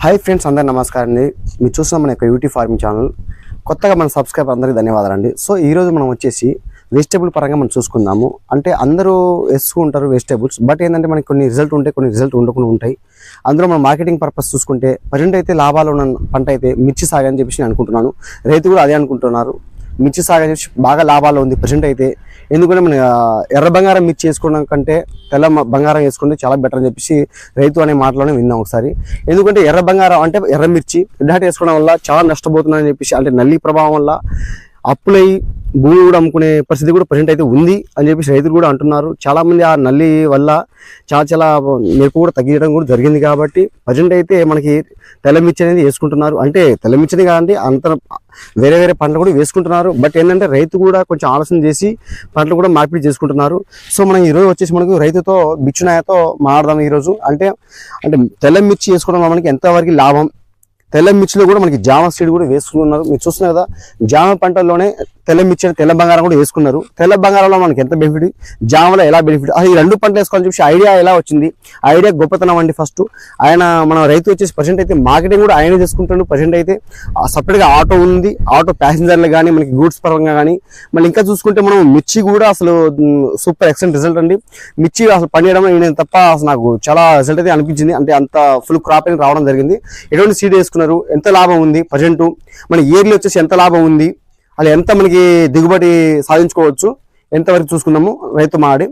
Hi friends అందరు నమస్కారం అండి. మీరు చూస్తున్న మన యొక్క యూట్యూబ్ ఫార్మింగ్ ఛానల్ కొత్తగా మన సబ్స్క్రైబ్ అందరికీ ధన్యవాదాలండి సో ఈ రోజు మనం వచ్చేసి వెజిటేబుల్ పరంగా మనం చూసుకుందాము. అంటే అందరూ వేసుకుంటారు వెజిటేబుల్స్ బట్ ఏంటంటే మనకి కొన్ని రిజల్ట్ ఉంటాయి కొన్ని రిజల్ట్ ఉండకుండా ఉంటాయి. అందులో మనం మార్కెటింగ్ పర్పస్ చూసుకుంటే ప్రజెంట్ అయితే లాభాలు ఉన్న పంట అయితే మిర్చి సాగని చెప్పేసి నేను అనుకుంటున్నాను. రైతు కూడా అదే అనుకుంటున్నారు. మిర్చి సాగు అని బాగా లాభాలు ఉంది ప్రజెంట్ అయితే. ఎందుకంటే మన ఎర్ర బంగారం మిర్చి వేసుకోవడం కంటే తెల్ల మ- బంగారం వేసుకుంటే చాలా బెటర్ అని చెప్పేసి రైతు అనే మాటలోనే విన్నాం ఒకసారి. ఎందుకంటే ఎర్ర బంగారం అంటే ఎర్ర మిర్చి ఇలాంటి వేసుకోవడం వల్ల చాలా నష్టపోతున్నారని చెప్పేసి అంటే నల్లి ప్రభావం వల్ల అప్పులై భూమి కూడా అమ్ముకునే పరిస్థితి కూడా ప్రజెంట్ అయితే ఉంది అని చెప్పేసి రైతులు కూడా అంటున్నారు. చాలామంది ఆ నల్లి వల్ల చాలా చాలా మెరుపు కూడా తగ్గించడం కూడా జరిగింది కాబట్టి ప్రజెంట్ అయితే మనకి తెల్లమిర్చి అనేది వేసుకుంటున్నారు. అంటే తెల్లమిర్చిని కాదండి అంత వేరే వేరే పంటలు కూడా వేసుకుంటున్నారు. బట్ ఏంటంటే రైతు కూడా కొంచెం ఆలోచన చేసి పంటలు కూడా మార్పిడి చేసుకుంటున్నారు. సో మనం ఈరోజు వచ్చేసి మనకు రైతుతో బిచ్చునాయతో మాట్లాడదాం ఈరోజు. అంటే అంటే తెల్ల మిర్చి వేసుకోవడం వల్ల మనకి ఎంతవరకు లాభం? తెల్ల మిర్చిలో కూడా మనకి జామ సీడ్ కూడా వేసుకున్నారు. మీరు చూస్తున్నారు కదా జామ పంటల్లోనే తెల్ల మిర్చి తెల్ల బంగారం కూడా వేసుకున్నారు. తెల్ల బంగారంలో మనకి ఎంత బెనిఫిట్ జామలో ఎలా బెనిఫిట్ అసలు ఈ రెండు పంటలు వేసుకోవాలని చెప్పి ఐడియా ఎలా వచ్చింది? ఐడియా గొప్పతనం అండి ఫస్ట్ ఆయన మన రైతు వచ్చేసి ప్రజెంట్ అయితే మార్కెటింగ్ కూడా ఆయనే చేసుకుంటాడు. ప్రజెంట్ అయితే సపరేట్గా ఆటో ఉంది. ఆటో ప్యాసింజర్లు కానీ మనకి గూడ్స్ పరంగా కానీ మళ్ళీ ఇంకా చూసుకుంటే మనం మిర్చి కూడా అసలు సూపర్ ఎక్సలెంట్ రిజల్ట్ అండి. మిర్చి అసలు పండియడం నేను తప్ప అసలు నాకు చాలా రిజల్ట్ అయితే అనిపించింది. అంటే అంత ఫుల్ క్రాప్ అనేది రావడం జరిగింది. ఎటువంటి సీడ్ వేసుకున్నారు ఎంత లాభం ఉంది ప్రజెంట్? మన ఇయర్లీ వచ్చేసి ఎంత లాభం ఉంది? అలా ఎంత మనకి దిగుబడి సాధించుకోవచ్చు? ఎంతవరకు చూసుకున్నాము? రైతు మాడి.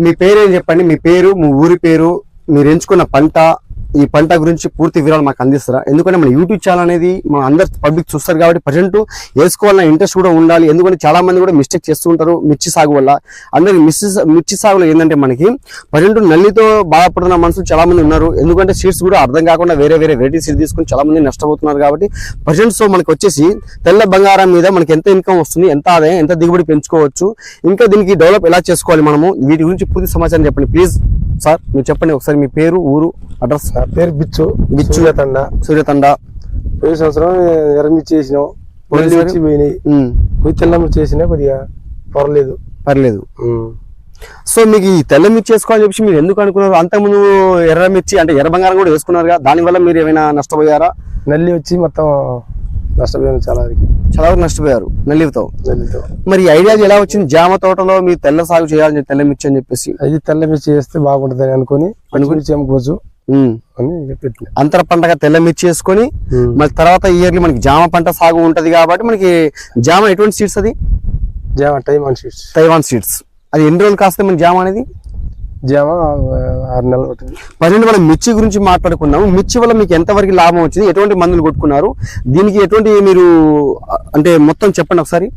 మీ పేరు ఏం చెప్పండి? మీ పేరు మీ ఊరి పేరు మీరు ఎంచుకున్న పంట ఈ పంట గురించి పూర్తి వివరాలు మాకు అందిస్తారా? ఎందుకంటే మన యూట్యూబ్ ఛానల్ అనేది మన అందరు పబ్లిక్ చూస్తారు కాబట్టి ప్రజెంట్ వేసుకోవాలన్న ఇంట్రెస్ట్ కూడా ఉండాలి. ఎందుకంటే చాలా మంది కూడా మిస్టేక్ చేస్తుంటారు మిర్చి సాగు వల్ల. అందరికి మిర్చి మిర్చి సాగులో ఏంటంటే మనకి ప్రజెంట్ నల్లితో బాధపడుతున్న మనుషులు చాలా మంది ఉన్నారు. ఎందుకంటే సీడ్స్ కూడా అర్థం కాకుండా వేరే వేరే వెరైటీ సీడ్ తీసుకుని చాలా మంది నష్టపోతున్నారు కాబట్టి ప్రజెంట్ సో మనకి వచ్చేసి తెల్ల బంగారం మీద మనకి ఎంత ఇన్కమ్ వస్తుంది ఎంత ఆదాయం ఎంత దిగుబడి పెంచుకోవచ్చు. ఇంకా దీనికి డెవలప్ ఎలా చేసుకోవాలి మనము? వీటి గురించి పూర్తి సమాచారం చెప్పండి. ప్లీజ్ సార్ మీరు చెప్పండి ఒకసారి మీ పేరు ఊరు అడ్రస్. పేరు బిచ్చు. బిచ్చు. సూర్యతండ. సూర్యతండ. పోయిన సంవత్సరం ఎర్రమిర్చి చేసినాం. పోయినాయి కొద్ది తెల్లమిర్చి చేసినా కొద్దిగా పర్లేదు. పర్లేదు. సో మీకు ఈ తెల్ల మిర్చి వేసుకోవాలని చెప్పి మీరు ఎందుకు అనుకున్నారు? అంతకుముందు ఎర్ర మిర్చి అంటే ఎర్ర బంగారం కూడా వేసుకున్నారుగా దానివల్ల మీరు ఏమైనా నష్టపోయారా? నల్లి వచ్చి మొత్తం నష్టపోయాను చాలా వరకు చాలా వరకు నష్టపోయారు. నల్లితో నల్లితో మరి ఐడియా ఎలా వచ్చింది? జామ తోటలో మీరు తెల్ల సాగు చేయాలని చెప్పి తెల్ల మిర్చి అని చెప్పేసి. అది తెల్ల మిర్చి చేస్తే బాగుంటుందని అనుకుని మిర్చి అమ్ముకోవచ్చు ఉమ్. అని పెట్టిన. అంతర పంటగా తెల్ల మిర్చి వేసుకొని మళ్ళీ తర్వాత ఇయర్లీ మనకి జామ పంట సాగు ఉంటది కాబట్టి మనకి జామ ఎటువంటి సీడ్స్ అది? జామ time and sheets Taiwan seeds అది ఎన్ని రోజులు కాస్తే మన జామ అనేది? జామ ఆరు నెలలు పట్టింది. ప్రజెంట్ మనం మిర్చి గురించి మాట్లాడుకున్నాము. మిర్చి వల్ల మీకు ఎంతవరకు లాభం వచ్చింది? ఎటువంటి మందులు కొట్టుకున్నారు? దీనికి ఎటువంటి మీరు అంటే మొత్తం చెప్పండి ఒకసారి.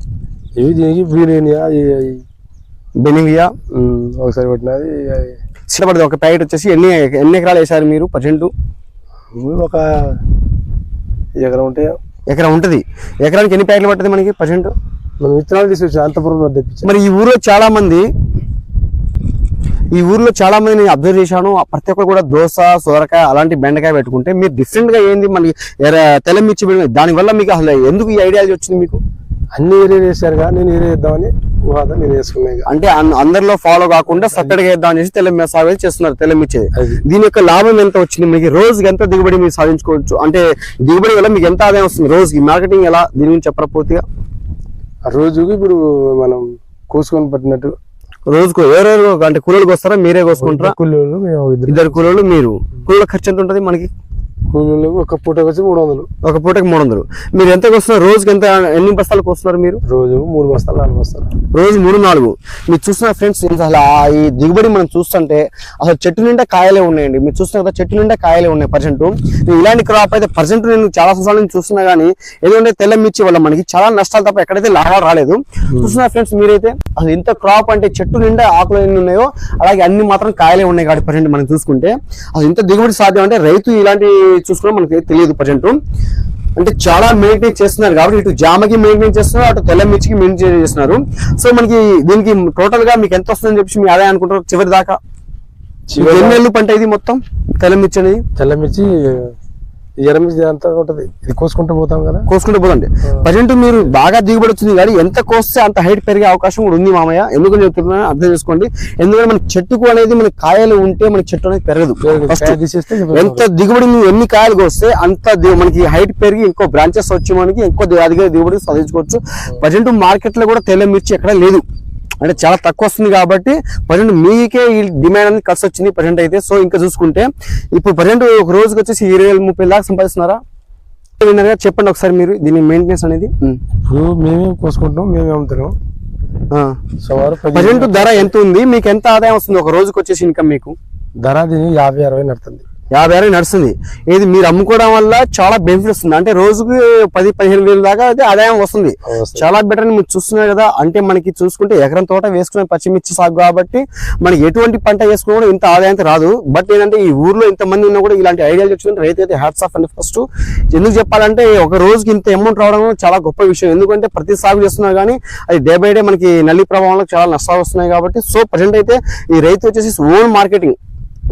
ఇవి దీనికి బీరేనియా బెనివియా ఒకసారి కొట్టినది అవి సిద్ధపడింది. ఒక ప్యాకెట్ వచ్చేసి ఎన్ని ఎన్ని ఎకరాలు వేశారు మీరు? ప్రజెంట్ ఒక ఎకరం ఉంటే ఎకరం ఉంటది. ఎకరానికి ఎన్ని ప్యాకెట్లు పట్టదు మనకి? ప్రజెంట్ మనం విత్తనాలు తీసుకొచ్చి అంతపురం మరి ఈ ఊర్లో చాలా మంది ఈ ఊర్లో చాలా మంది నేను అబ్జర్వ్ చేశాను. ప్రతి ఒక్కరు కూడా దోస సోరకాయ అలాంటి బెండకాయ పెట్టుకుంటే మీరు డిఫరెంట్గా ఏంది మనకి తెల్ల మిర్చి పెట్టుకుని దానివల్ల మీకు అసలు ఎందుకు ఈ ఐడియాలజీ వచ్చింది మీకు? అన్ని ఏరియాలు వేసారు నేను ఏరియా వేద్దామని నేను. అంటే అందరిలో ఫాలో కాకుండా సపరేట్గా వేద్దాం అనేసి తెల్ల మి- సాగు చేస్తున్నారు తెల్ల మిర్చి. దీని యొక్క లాభం ఎంత వచ్చింది మీకు? రోజుకి ఎంత దిగుబడి మీరు సాధించుకోవచ్చు? అంటే దిగుబడి వల్ల మీకు ఎంత ఆదాయం వస్తుంది? రోజుకి మార్కెటింగ్ ఎలా దీని గురించి చెప్పరా పూర్తిగా? రోజుకి ఇప్పుడు మనం కోసుకొని పట్టినట్టు రోజుకు ఎవరెవరు అంటే కూలీలకు వస్తారా? మీరే కోసుకుంటారా? కూలీలు ఇద్దరు కూలీలు మీరు. కూలీల ఖర్చు ఎంత ఉంటుంది మనకి? ఒక పూటకి వచ్చి మూడు వందలు. ఒక పూటకి మూడు వందలు. మీరు ఎంత వస్తున్నారు? రోజుకి ఎంత ఎన్ని బస్తాలకు వస్తున్నారు మీరు? రోజు మూడు బస్తాలు నాలుగు బస్తాలు. రోజు మూడు నాలుగు. మీరు చూస్తున్న ఫ్రెండ్స్ అసలు ఆ ఈ దిగుబడి మనం చూస్తుంటే అసలు చెట్టు నిండా కాయలే ఉన్నాయండి. మీరు చూస్తున్న కదా చెట్టు నిండా కాయలే ఉన్నాయి పర్సెంట్ ఇలాంటి క్రాప్ అయితే పర్సెంట్ నేను చాలా సంవత్సరాల నుంచి చూస్తున్నా కానీ ఎందుకంటే తెల్ల మిర్చి వల్ల మనకి చాలా నష్టాలు తప్ప ఎక్కడైతే లాభాలు రాలేదు. చూస్తున్న ఫ్రెండ్స్ మీరైతే అసలు ఇంత క్రాప్ అంటే చెట్టు నిండా ఆకులు ఎన్ని ఉన్నాయో అలాగే అన్ని మాత్రం కాయలే ఉన్నాయి కాబట్టి పర్సెంట్ మనం చూసుకుంటే అసలు ఇంత దిగుబడి సాధ్యం అంటే రైతు ఇలాంటి చూసుకున్నా మనకి తెలియదు పర్సెంట్ అంటే చాలా మెయింటైన్ చేస్తున్నారు కాబట్టి ఇటు జామకి మెయింటైన్ చేస్తున్నారు అటు తెల్ల మిర్చికి మెయింటైన్ చేస్తున్నారు. సో మనకి దీనికి టోటల్గా మీకు ఎంత వస్తుందని చెప్పి మీ ఆదాయం అనుకుంటారు చివరి దాకా చివరి ఎన్ని నెలలు పంట ఇది మొత్తం? తెల్ల మిర్చి అనేది? తెల్ల మిర్చి ఎరమిది అంతా ఉంటది. ఇది కోసుకుంటూ పోతాం కదా. కోసుకుంటూ పోదండి. ప్రజెంట్ మీరు బాగా దిగుబడి వచ్చింది కానీ ఎంత కోస్తే అంత హైట్ పెరిగే అవకాశం కూడా ఉంది మామయ్య. ఎందుకు చెప్తున్నా అర్థం చేసుకోండి. ఎందుకంటే మన చెట్టుకు అనేది మన కాయలు ఉంటే మన చెట్టు అనేది పెరగదు. ఎంత దిగుబడి ఎన్ని కాయలు కోస్తే అంత మనకి హైట్ పెరిగి ఇంకో బ్రాంచెస్ వచ్చి మనకి ఇంకో అధిక దిగుబడి సాధించుకోవచ్చు. ప్రజెంట్ మార్కెట్లో కూడా తెల్ల మిర్చి ఎక్కడ లేదు. అంటే చాలా తక్కువ వస్తుంది కాబట్టి ప్రజెంట్ మీకే ఈ డిమాండ్ అనేది కలిసి వచ్చింది ప్రజెంట్ అయితే. సో ఇంకా చూసుకుంటే ఇప్పుడు ప్రజెంట్ ఒక రోజుకి వచ్చేసి ఇరవై వేలు ముప్పై దాకా సంపాదిస్తున్నారా? విన్నారుగా? చెప్పండి ఒకసారి మీరు దీని మెయింటెనెన్స్ అనేది. మేమే కోసుకుంటాం మేమే అమ్ముతున్నాం? ప్రజెంట్ ధర ఎంత ఉంది? మీకు ఎంత ఆదాయం వస్తుంది? ఒక రోజుకి వచ్చేసి ఇన్కమ్ మీకు. ధర దీని యాభై అరవై నడుతుంది. యాభై అరవై నడుస్తుంది. ఇది మీరు అమ్ముకోవడం వల్ల చాలా బెనిఫిట్ వస్తుంది. అంటే రోజుకి పది పదిహేను వేలు దాకా అయితే ఆదాయం వస్తుంది. చాలా బెటర్ అని మీరు చూస్తున్నారు కదా. అంటే మనకి చూసుకుంటే ఎకరం తోట వేసుకునే పచ్చిమిర్చి సాగు కాబట్టి మనకి ఎటువంటి పంట వేసుకున్నా కూడా ఇంత ఆదాయం రాదు. బట్ ఏంటంటే ఈ ఊర్లో ఇంత మంది ఉన్నా కూడా ఇలాంటి ఐడియాలు తెచ్చుకుంటే రైతు అయితే హ్యాట్స్ ఆఫ్ అండి ఫస్ట్ ఎందుకు చెప్పాలంటే ఒక రోజుకి ఇంత అమౌంట్ రావడం చాలా గొప్ప విషయం. ఎందుకంటే ప్రతి సాగు చేస్తున్నారు కానీ అది డే బై డే మనకి నల్లి ప్రభావంలో చాలా నష్టాలు వస్తున్నాయి కాబట్టి సో ప్రజెంట్ అయితే ఈ రైతు వచ్చేసి ఓన్ మార్కెటింగ్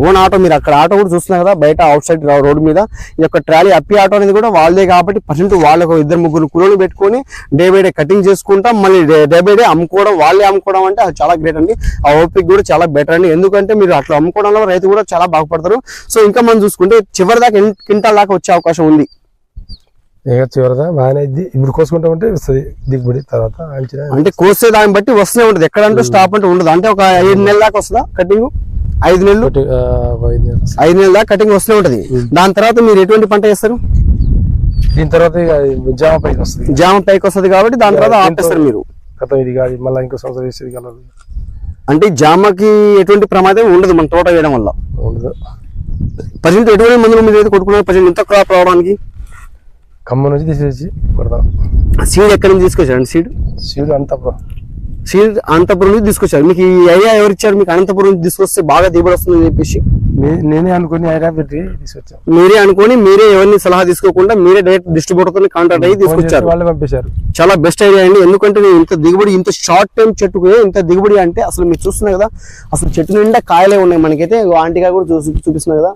ఓన్ ఆటో మీరు అక్కడ ఆటో కూడా చూస్తున్నారు కదా బయట అవుట్ సైడ్ రోడ్ మీద. ఈ యొక్క ట్రాలీ అప్పి ఆటో అనేది కూడా వాళ్ళదే కాబట్టి ప్రజెంట్ వాళ్ళకు ఇద్దరు ముగ్గురు కులోలు పెట్టుకొని డే బై డే కటింగ్ చేసుకుంటాం. మళ్ళీ డే బై డే అమ్ముకోవడం వాళ్ళే అమ్ముకోవడం అంటే అది చాలా గ్రేట్ అండి. ఆ ఓపిక కూడా చాలా బెటర్ అండి. ఎందుకంటే మీరు అట్లా అమ్ముకోవడంలో రైతు కూడా చాలా బాగుపడతారు. సో ఇంకా మనం చూసుకుంటే చివరి దాకా క్వింటాల్ దాకా వచ్చే అవకాశం ఉంది? ఇక చివరదా బాగానే ఇప్పుడు కోసుకుంటామంటే వస్తుంది దిగుబడి తర్వాత అంటే కోసే దాన్ని బట్టి వస్తూనే ఉంటుంది. ఎక్కడంటూ స్టాప్ అంటే ఉండదు. అంటే ఒక ఐదు నెలల దాకా వస్తుందా కటింగ్? ఐదు నెలలు? ఐదు నెలలు. దాకా కటింగ్ వస్తూనే ఉంటది. దాని తర్వాత మీరు ఎటువంటి పంట చేస్తారు దీని తర్వాత జామ పైకి వస్తుంది. జామ పైకి వస్తుంది కాబట్టి దాని తర్వాత ఆపేస్తారు మీరు. గతం ఇది కాదు మళ్ళీ ఇంకో సంవత్సరం వేసేది కలదు అంటే జామకి ఎటువంటి ప్రమాదం ఉండదు మన తోట వేయడం వల్ల. ఉండదు. ప్రజెంట్ ఎటువంటి మందులు మీరు అయితే కొట్టుకున్నారు ప్రజెంట్ ఇంత క్రాప్ రావడానికి? ఖమ్మం నుంచి తీసేసి కొడతాం సీడ్ ఎక్కడి నుంచి తీసుకొచ్చారండి సీడ్? శివుడు అంతా సీడ్ అనంతపురం నుంచి తీసుకొచ్చారు. మీకు ఈ ఐడియా ఎవరు ఇచ్చారు? మీకు అనంతపురం నుంచి తీసుకొస్తే బాగా దిగుబడి వస్తుందని చెప్పేసి. నేనే అనుకుని ఐడియా పెట్టి తీసుకొచ్చాం. మీరే అనుకొని మీరే ఎవరిని సలహా తీసుకోకుండా మీరే డైరెక్ట్ డిస్ట్రిబ్యూటర్ కాంటాక్ట్ అయ్యి తీసుకొచ్చారు. వాళ్ళే పంపించారు. చాలా బెస్ట్ ఐడియా అండి. ఎందుకంటే నేను ఇంత దిగుబడి ఇంత షార్ట్ టైం చెట్టుకు ఇంత దిగుబడి అంటే అసలు మీరు చూస్తున్నారు కదా అసలు చెట్టు నిండా కాయలే ఉన్నాయి మనకైతే. ఆంటీగా కూడా చూసి చూపిస్తున్నారు కదా.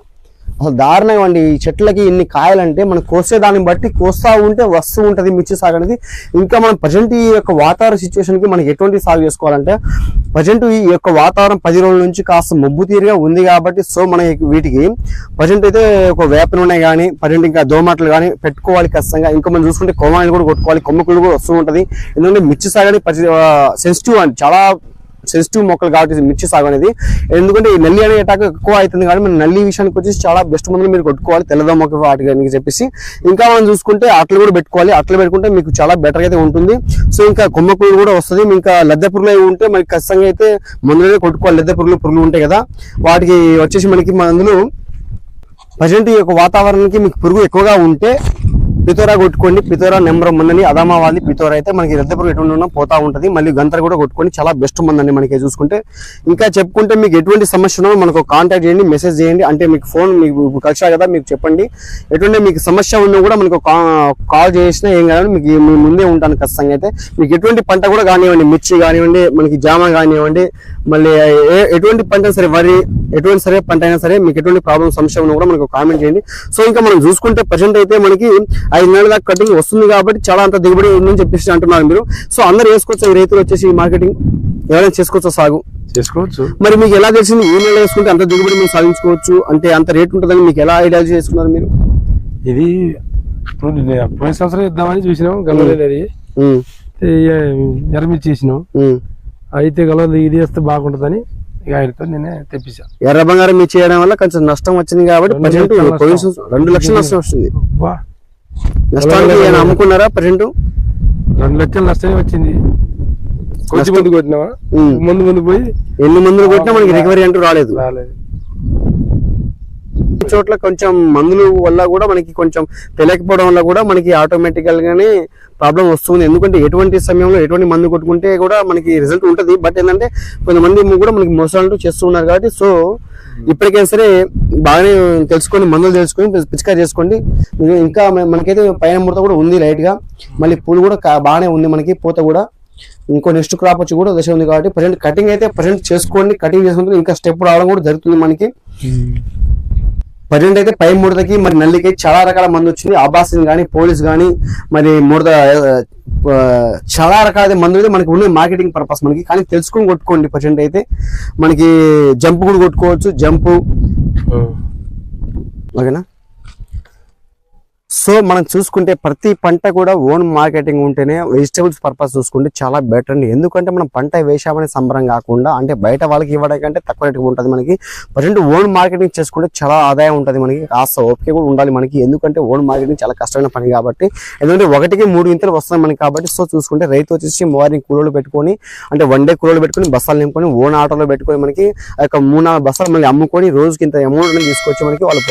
అసలు దారుణం అండి. ఈ చెట్లకి ఇన్ని కాయలంటే మనం కోసే దాన్ని బట్టి కోస్తా ఉంటే వస్తూ ఉంటుంది మిర్చి సాగు అనేది. ఇంకా మనం ప్రజెంట్ ఈ యొక్క వాతావరణ సిచ్యువేషన్కి మనం ఎటువంటి సాగు చేసుకోవాలంటే ప్రజెంట్ ఈ యొక్క వాతావరణం పది రోజుల నుంచి కాస్త మబ్బు తీరుగా ఉంది కాబట్టి సో మన వీటికి ప్రజెంట్ అయితే ఒక వేప నూనె కానీ ప్రజెంట్ ఇంకా దోమటలు కానీ పెట్టుకోవాలి ఖచ్చితంగా. ఇంకా మనం చూసుకుంటే కొమ్మాయిలు కూడా కొట్టుకోవాలి కొమ్మకులు కూడా వస్తూ ఉంటుంది. ఎందుకంటే మిర్చి సాగు అనేది సెన్సిటివ్ అండి. చాలా సెన్సిటివ్ మొక్కలు కాబట్టి మిర్చి సాగు అనేది. ఎందుకంటే ఈ నల్లి అనే అటాక్ ఎక్కువ అవుతుంది కాబట్టి మనం నల్లి విషయానికి వచ్చేసి చాలా బెస్ట్ మందులు మీరు కొట్టుకోవాలి తెల్లదో వాటి కానీ చెప్పేసి. ఇంకా మనం చూసుకుంటే అట్లు కూడా పెట్టుకోవాలి. అట్లు పెట్టుకుంటే మీకు చాలా బెటర్ అయితే ఉంటుంది. సో ఇంకా కొమ్మ పురుగు కూడా వస్తుంది. ఇంకా లద్దె పురుగులు అవి ఉంటే మనకి ఖచ్చితంగా అయితే మందులనే కొట్టుకోవాలి. లద్దె పురుగులు పురుగులు ఉంటాయి కదా. వాటికి వచ్చేసి మనకి మందులు ప్రజెంట్ ఈ యొక్క వాతావరణానికి మీకు పురుగు ఎక్కువగా ఉంటే పితోరా కొట్టుకోండి పితోరా నెంబర్ మందని అదామా వాళ్ళది పితోరా అయితే మనకి రద్ద ఎటువంటి ఉన్నా పోతా ఉంటుంది. మళ్ళీ గంతర కూడా కొట్టుకొని చాలా బెస్ట్ మందండి మనకి చూసుకుంటే. ఇంకా చెప్పుకుంటే మీకు ఎటువంటి సమస్య ఉన్నా మనకు కాంటాక్ట్ చేయండి మెసేజ్ చేయండి. అంటే మీకు ఫోన్ మీకు కలిసా కదా మీకు చెప్పండి. ఎటువంటి మీకు సమస్య ఉన్నా కూడా మనకు కాల్ చేసినా ఏం కాదు మీకు మీ ముందే ఉంటాను ఖచ్చితంగా అయితే. మీకు ఎటువంటి పంట కూడా కానివ్వండి మిర్చి కానివ్వండి మనకి జామ కానివ్వండి మళ్ళీ ఎటువంటి పంట సరే వరి ఎటువంటి సరే పంట అయినా సరే మీకు ఎటువంటి ప్రాబ్లం సమస్య ఉన్నా కూడా మనకు కామెంట్ చేయండి. సో ఇంకా మనం చూసుకుంటే ప్రజెంట్ అయితే మనకి ఐదు నెలల దాకా కటింగ్ వస్తుంది కాబట్టి చాలా అంత దిగుబడి ఉందని చెప్పేసి అంటున్నారు మీరు. సో అందరు వేసుకోవచ్చు? రైతులు వచ్చేసి మార్కెటింగ్ ఎవరైనా చేసుకోవచ్చా సాగు? చేసుకోవచ్చు. మరి మీకు ఎలా తెలిసింది ఈ నెల వేసుకుంటే అంత దిగుబడి మీరు సాధించుకోవచ్చు? అంటే అంత రేట్ ఉంటుందని మీకు ఎలా ఐడియా చేసుకున్నారు మీరు? ఇది పోయిన సంవత్సరం ఇద్దామని చూసినాం గల్లలేదు ఎర్రమిర్చి చేసినాం. అయితే గలవలు ఇది వేస్తే బాగుంటుందని ఇక ఆయనతో నేనే తెప్పించా. ఎర్ర బంగారం మీరు చేయడం వల్ల కొంచెం నష్టం వచ్చింది కాబట్టి రెండు ప్రజెంట్ రెండు లక్షల నష్టం వస్తుంది. నష్టానికి అమ్ముకున్నారా ప్రజెంట్? రెండు లక్షలు నష్టమే వచ్చింది. కొద్ది. మంది కొట్టినావా. ముందు ముందు పోయి ఎన్ని మందులు కొట్టినా మనకి రికవరీ అంటూ రాలేదు. రాలేదు. చోట్ల కొంచెం మందులు వల్ల కూడా మనకి కొంచెం తెలియకపోవడం వల్ల కూడా మనకి ఆటోమేటికల్ గానే ప్రాబ్లం వస్తుంది. ఎందుకంటే ఎటువంటి సమయంలో ఎటువంటి మందు కొట్టుకుంటే కూడా మనకి రిజల్ట్ ఉంటుంది. బట్ ఏంటంటే కొంతమంది కూడా మనకి మోసాలు చేస్తున్నారు కాబట్టి సో ఇప్పటికైనా సరే బాగానే తెలుసుకొని మందులు తెలుసుకొని పిచికారి చేసుకోండి. ఇంకా మనకైతే పైన ముడత కూడా ఉంది లైట్గా. మళ్ళీ పూలు కూడా బాగానే ఉంది మనకి పూత కూడా. ఇంకో నెక్స్ట్ క్రాప్ వచ్చి కూడా దశ ఉంది కాబట్టి ప్రజెంట్ కటింగ్ అయితే ప్రజెంట్ చేసుకోండి. కటింగ్ చేసుకుంటే ఇంకా స్టెప్ రావడం కూడా జరుగుతుంది మనకి. Hmm. ప్రజెంట్ అయితే పై ముడతకి మరి నల్లికి చాలా రకాల మందు వచ్చింది. ఆబాసిన్ కానీ పోలీస్ కానీ మరి ముడత చాలా రకాల మందు అయితే మనకి ఉన్నాయి మార్కెటింగ్ పర్పస్ మనకి. కానీ తెలుసుకొని కొట్టుకోండి ప్రజెంట్ అయితే మనకి జంప్ కూడా కొట్టుకోవచ్చు. జంపు. ఓకేనా? సో మనం చూసుకుంటే ప్రతి పంట కూడా ఓన్ మార్కెటింగ్ ఉంటేనే వెజిటేబుల్స్ పర్పస్ చూసుకుంటే చాలా బెటర్ అండి. ఎందుకంటే మనం పంట వేసామనే సంబరం కాకుండా అంటే బయట వాళ్ళకి ఇవ్వడం కంటే తక్కువ రేటుకి ఉంటుంది మనకి. ప్రజెంట్ ఓన్ మార్కెటింగ్ చేసుకుంటే చాలా ఆదాయం ఉంటుంది మనకి. కాస్త ఓపిక కూడా ఉండాలి మనకి. ఎందుకంటే ఓన్ మార్కెటింగ్ చాలా కష్టమైన పని కాబట్టి. ఎందుకంటే ఒకటికి మూడు ఇంతలు వస్తుంది మనకి కాబట్టి సో చూసుకుంటే రైతు వచ్చేసి మార్నింగ్ కూలీలు పెట్టుకొని అంటే వన్ డే కూలీలు పెట్టుకొని బస్సాలు నింపుకొని ఓన్ ఆటోలో పెట్టుకొని మనకి ఆ మూడు నాలుగు బస్సాలు మళ్ళీ అమ్ముకొని రోజుకి ఇంత అమౌంట్ తీసుకొచ్చి మనకి వాళ్ళు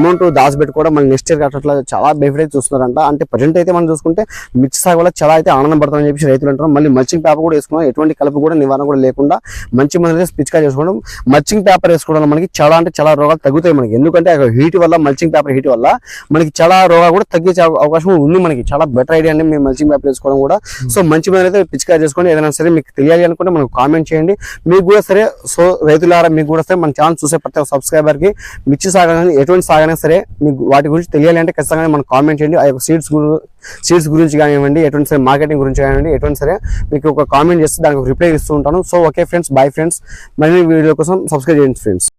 అమౌంట్ దాచి పెట్టుకోవడం మళ్ళీ నెక్స్ట్ ఇయర్ అట్లా చాలా బెనిఫిట్ అయితే చూస్తున్నారంట. అంటే ప్రజెంట్ అయితే మనం చూసుకుంటే మిర్చి సాగు వల్ల చాలా అయితే ఆనందం పడుతుందని చెప్పి రైతులు అంటారు మళ్ళీ మల్చింగ్ పేపర్ కూడా వేసుకున్నాం. ఎటువంటి కలుపు కూడా నివారణ కూడా లేకుండా మంచి మందులు పిచ్చిగా చేసుకోవడం మల్చింగ్ పేపర్ వేసుకోవడం మనకి చాలా అంటే చాలా రోగాలు తగ్గుతాయి మనకి. ఎందుకంటే హీట్ వల్ల మల్చింగ్ పేపర్ హీట్ వల్ల మనకి చాలా రోగాలు కూడా తగ్గించే అవకాశం ఉంది మనకి. చాలా బెటర్ ఐడియా అండి మేము మల్చింగ్ పేపర్ వేసుకోవడం కూడా. సో మంచి మందులు అయితే పిచ్చికా చేసుకోండి. ఏదైనా సరే మీకు తెలియాలి అనుకుంటే మనకు కామెంట్ చేయండి. మీకు కూడా సరే సో రైతులారా మీకు కూడా సరే మన ఛానల్ చూసే ప్రతి ఒక్క సబ్స్క్రైబర్కి మిర్చి సాగని ఎటువంటి సాగైనా సరే మీకు వాటి గురించి తెలియాలి అంటే ఖచ్చితంగా మనం కామెంట్ చేయండి. ఆ యొక్క సీడ్స్ సీడ్స్ గురించి కానివ్వండి ఎటువంటి సరే మార్కెటింగ్ గురించి కానివ్వండి ఎటువంటి సరే మీకు ఒక కామెంట్ చేస్తే దానికి రిప్లై ఇస్తూ ఉంటాను. So okay friends bye friends మరిన్ని వీడియో కోసం సబ్స్క్రైబ్ చేయండి ఫ్రెండ్స్